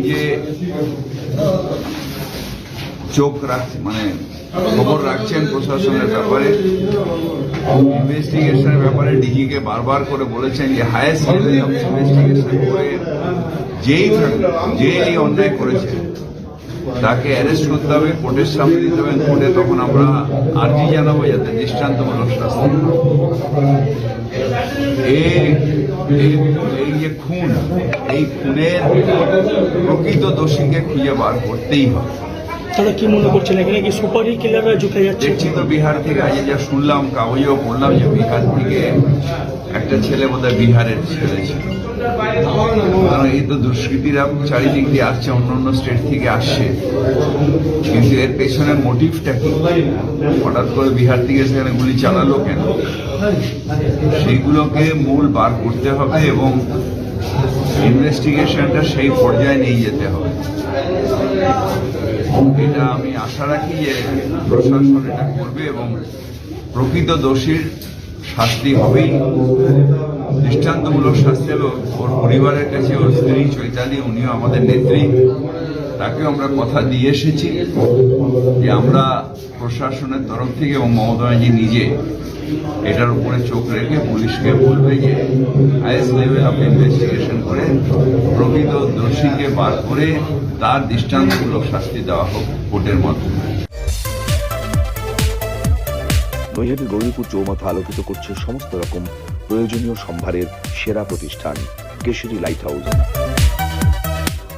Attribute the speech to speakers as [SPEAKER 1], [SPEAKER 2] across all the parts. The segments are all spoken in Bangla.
[SPEAKER 1] নিজে চোখ রাখ মানে খবর রাখছেন প্রশাসনের ব্যাপারে ইনভেস্টিগেশনের ব্যাপারে ডিজিকে বারবার করে বলেছেন যে হায়েস্ট লেভেল অফ ইনভেস্টিগেশন করে যেই থাকবে যে এই অন্যায় করেছে, তাকে অ্যারেস্ট করতে হবে, কোর্টের সামনে দিতে হবে, কোর্টে তখন আমরা আর্জি জানাব যাতে দৃষ্টান্তমূলক শাস্তি হয়। এই যে খুন এই খুনের প্রকৃত দোষীকে খুঁজে বার করতেই হবে।
[SPEAKER 2] তাহলে কি মনে করছেন? এখানে কি সুপারি কিলাররা ঢুকে যাচ্ছে?
[SPEAKER 1] দেখছি তো বিহার থেকে আজ যা শুনলাম কাগজেও পড়লাম যে বিহার থেকে একটা ছেলে বোধহয় বিহারের ছেলে ছিল। কারণ এই তো দুষ্কৃতীরা চারিদিক দিয়ে আসছে অন্য অন্য স্টেট থেকে আসছে। কিন্তু এর পেছনে মোটিভটা কি? হঠাৎ করে বিহার থেকে সেখানে গুলি চালালো কেন? সেইগুলোকে মূল বার করতে হবে এবং ইনভেস্টিগেশনটা সেই পর্যায়ে নিয়ে যেতে হবে। এটা আমি আশা রাখি যে প্রশাসন এটা করবে এবং প্রকৃত দোষীর শাস্তি হবেই। দৃষ্টান্তমূলক শাস্তি হবে ওর পরিবারের কাছে, ওর স্ত্রী চৈতালি, উনিও আমাদের নেত্রী। তাকেও আমরা কথা দিয়ে এসেছি যে আমরা প্রশাসনের তরফ থেকে এবং মমতা নিজে এটার উপরে চোখ রেখে পুলিশকে বলবে যে হাইয়েস্ট লেভেল অফ ইনভেস্টিগেশন করে প্রকৃত দোষীকে বার করে তার দৃষ্টান্তমূলক শাস্তি দেওয়া হোক কোর্টের মাধ্যমে।
[SPEAKER 3] নৈহাটি গৌরীপুর চৌমাথা আলোকিত করছে সমস্ত রকম প্রয়োজনীয় সম্ভারের সেরা প্রতিষ্ঠান, কেশরী লাইট হাউস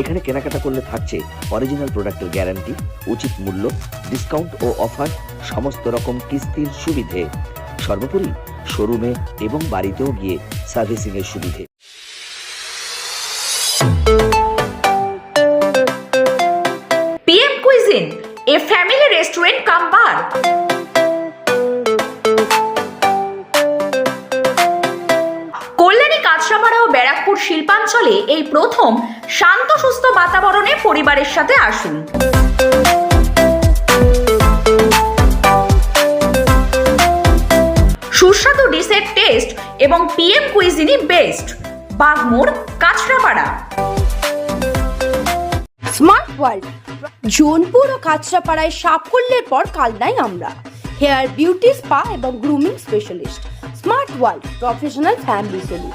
[SPEAKER 3] এখানে কেনাকাটা করলে থাকছে অরিজিনাল প্রোডাক্টের গ্যারান্টি উচিত মূল্য ডিসকাউন্ট ও অফার সমস্ত রকম কিস্তির সুবিধে সর্বোপরি শোরুমে এবং বাড়িতেও গিয়ে সার্ভিসিংয়ের সুবিধে
[SPEAKER 4] Cuisine, a family restaurant come bar. Kalyani ও ব্যারাকপুর শিল্পাঞ্চলে এই প্রথম শান্ত, সুস্থ বাতাবরণে পরিবারের সাথে আসুন। সুস্বাদু ডিসের টেস্ট এবং PM cuisine best. Bagmore Kanchrapara.
[SPEAKER 5] Smart world, Jonpur ও কাঁচরাপাড়ায় সাফল্যের পর কালনাই আমরা। হেয়ার, বিউটি, স্পা এবং grooming specialist. Smart world, professional family salon.